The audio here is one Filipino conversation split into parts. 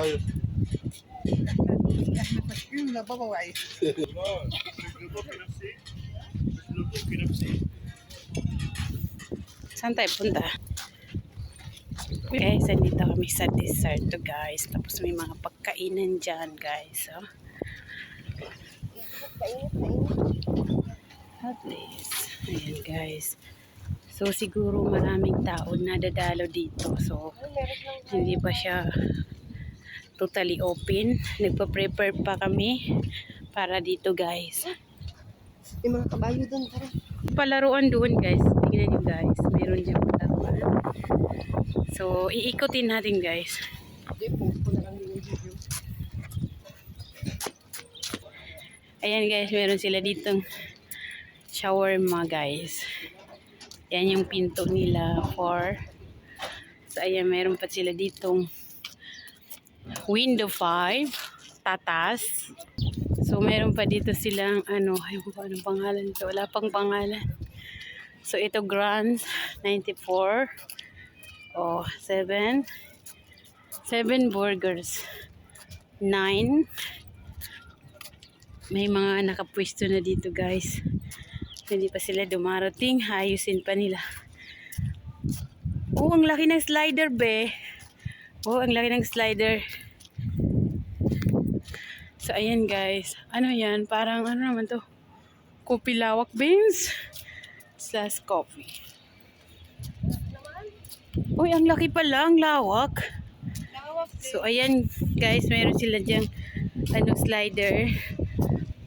Ayos. Yung nababaway. Saan tayo punta? Guys, andito kami sa dessert to guys. Tapos may mga pagkainan dyan guys. Oh. At least. Ayan guys. So siguro maraming tao na dadalo dito. So hindi pa siya totally open. Nagpa-prepare pa kami para dito guys. Yung mga kabayo doon, tara. palaruan doon guys. Tingnan nyo guys. Meron dyan palaruan. So, iikutin natin guys. Ayan guys, meron sila ditong shawarma guys. Yan yung pinto nila for So, ayan, meron pa sila ditong window 5 tatas. So, meron pa dito silang ano, ayun ko anong pangalan to. Wala pang pangalan. So, ito Grand 94. Oh, 7. 7 burgers. 9. May mga nakapwesto na dito guys. Hindi pa sila dumarating. Ayusin pa nila. Oh, ang laki ng slider, be. Oh, ang laki ng slider. So, ayan guys. Ano yan? Parang ano naman to? Kopi lawak beans slash coffee. Uy, ang laki pala. Ang lawak. So, ayan guys. Meron sila diyang ano, slider.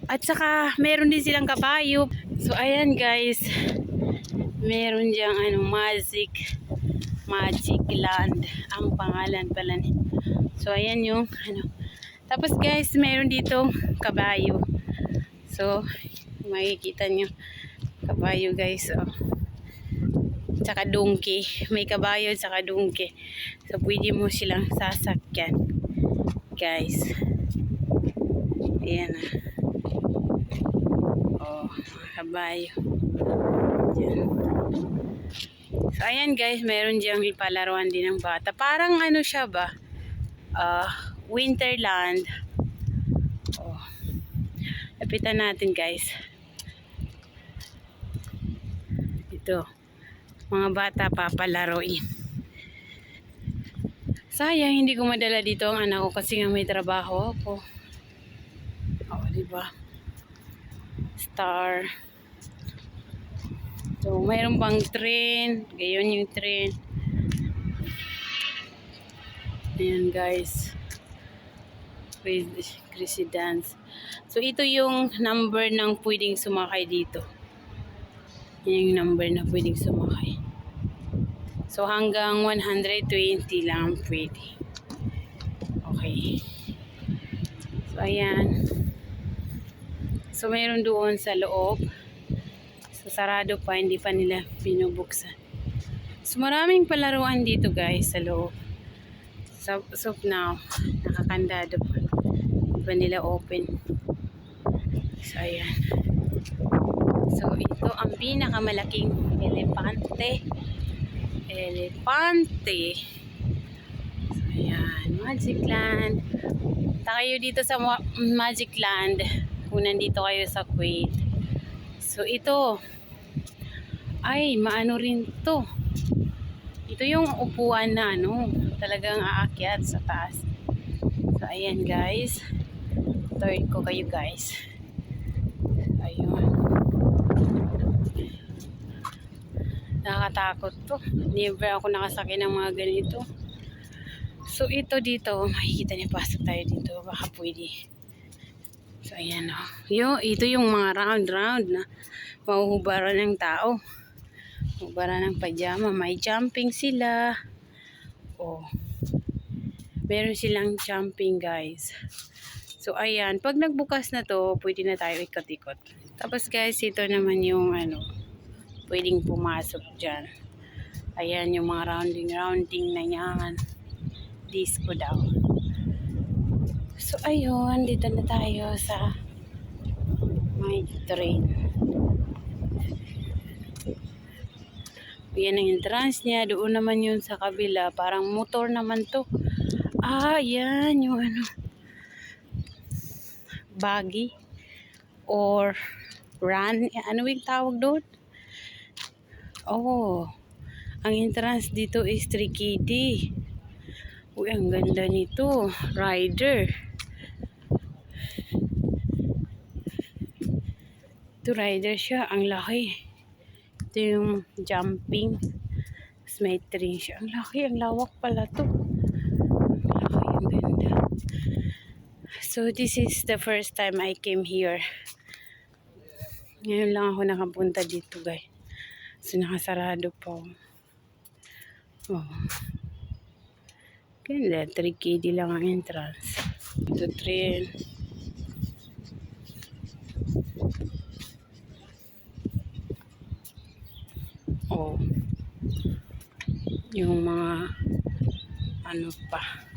At saka, meron din silang kabayo. So, ayan guys. Meron diyang ano, magic Magic Land ang pangalan pala ni. So, ayan yung ano. Tapos guys, meron dito kabayo. So, makikita nyo kabayo guys. Oh. Tsaka donkey. May kabayo tsaka donkey. So, pwede mo silang sasakyan. Guys. Ayan ah. Oh, kabayo. So, ayan guys, meron diyang palaruan din ng bata. Parang ano siya ba? Ah, Winterland. Oh. Lapitan natin guys. Ito. Mga bata papalaroin. Sayang, hindi ko madala dito ang anak ko kasi nga may trabaho ako. Oh, di ba? Star. So, mayroon pang train. Gayon yung train. Ayan guys. Dance. So, ito yung number ng pwedeng sumakay dito. Yan yung number na pwedeng sumakay. So, hanggang 120 lang pwede. Okay. So, ayan. So, mayroon doon sa loob. So, sarado pa, hindi pa nila binubuksan. So, maraming palaruan dito guys sa loob. So, so now, nakakandado pa. Hindi pa nila open. So, ayan. So, ito ang pinakamalaking elepante. Elepante. So, ayan. Magic Land. Ta kayo dito sa Magic Land kung nandito kayo sa Kuwait. So, ito. Ay, maano rin to. Ito yung upuan na ano, talagang aakyat sa taas. So, ayan guys. Third ko kayo guys. Ayun. Nakakatakot to. Never ako nakasakay ng mga ganito. So, ito dito, makikita niyo, pasok tayo dito. Baka pwede. So, ayan o. Yo, ito yung mga round-round na mahuhubaran ng tao. Hubaran ng pajama. May jumping sila. Oh. Meron silang jumping, guys. So, ayan. Pag nagbukas na to, pwede na tayo ikot-ikot. Tapos, guys, ito naman yung ano, pwedeng pumasok dyan. Ayan yung mga rounding-rounding na yan. Disco daw. So, ayun. Dito na tayo sa my train. Yan ang entrance niya. Doon naman yun sa kabila. Parang motor naman to. Ah, yan. Yung ano. Buggy. Or run. Ano yung tawag doon? Oh. Ang entrance dito is 3KD. Uy, ang ganda nito. Rider. Ito rider siya. Ang laki. Ito yung jumping. Tapos may train siya. Ang laki. Ang lawak pala to. Laki. Ang ganda. So, this is the first time I came here. Ngayon lang ako nakapunta dito, guys. So, nakasarado pa. Oh. Ganda. 3KD lang ang entrance. Ito train. Oh. Yung mga ano pa.